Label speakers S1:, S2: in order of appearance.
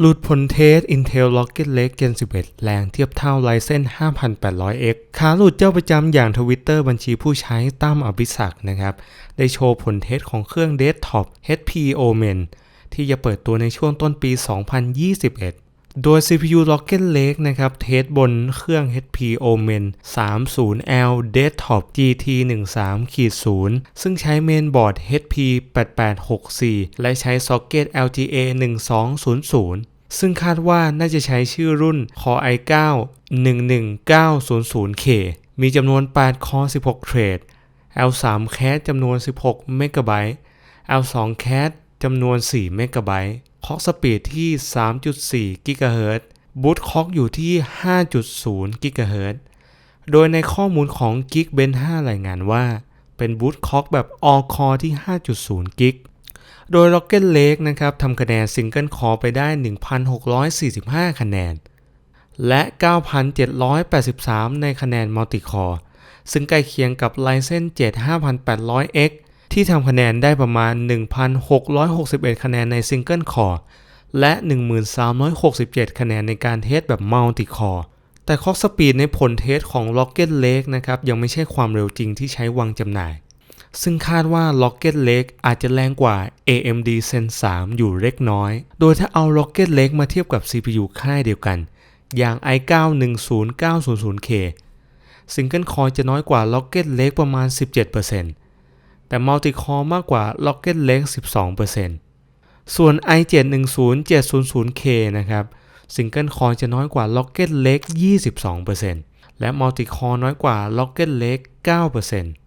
S1: หลุดผลเทส Intel Rocket Lake Gen 11 แรงเทียบเท่า Ryzen 5800X ขาหลุดเจ้าประจำอย่าง Twitter บัญชีผู้ใช้ตั้มอภิศักนะครับ ได้โชว์ผลเทสของเครื่อง Desktop HP Omen ที่จะเปิดตัวในช่วงต้นปี 2021 โดย CPU Rocket Lake นะครับ เทสบนเครื่อง HP Omen 30L Desktop GT 1 3 0ซึ่งใช้เมนบอร์ด HP 8864 และใช้ซ็อกเก็ต LGA 1200 ซึ่งคาดว่าน่าจะใช้ชื่อรุ่น Core i9 11900K มีจำนวน 8 Core 16 เทรด L3 Cache จำนวน 16 MB L2 Cache จำนวน 4 MB คล็อกสปีดที่ 3.4 GHz บูตคล็อกอยู่ที่ 5.0 GHz โดยในข้อมูลของ Geekbench 5 รายงานว่า เป็นบูตคล็อกแบบ All Core ที่ 5.0กิกโดย Rocket Lake นะครับทำคะแนน Single Core ไปได้ 1,645 คะแนน และ 9,783 ในคะแนน Multi Core ซึ่งใกล้เคียงกับ Ryzen 7 5800X ที่ทำคะแนนได้ประมาณ 1,661 คะแนนใน Single Core และ 1,367 คะแนนในการเทสแบบ Multi Core แต่คล็อกสปีดในผลเทสของ Rocket Lake นะครับยังไม่ใช่ความเร็วจริงที่ใช้วางจำหน่าย ซึ่งคาดว่า Rocket Lake อาจจะแรงกว่า AMD Zen 3 อยู่เล็กน้อย โดยถ้าเอา Rocket Lake มาเทียบกับ CPU ค่ายเดียวกัน อย่าง i9 10900K Single Core จะน้อยกว่า Rocket Lake ประมาณ 17% แต่ Multi Core มากกว่า Rocket Lake 12%ส่วน i7 10700K นะครับ Single Core จะน้อยกว่า Rocket Lake 22%และ Multi Core น้อยกว่า Rocket Lake 9%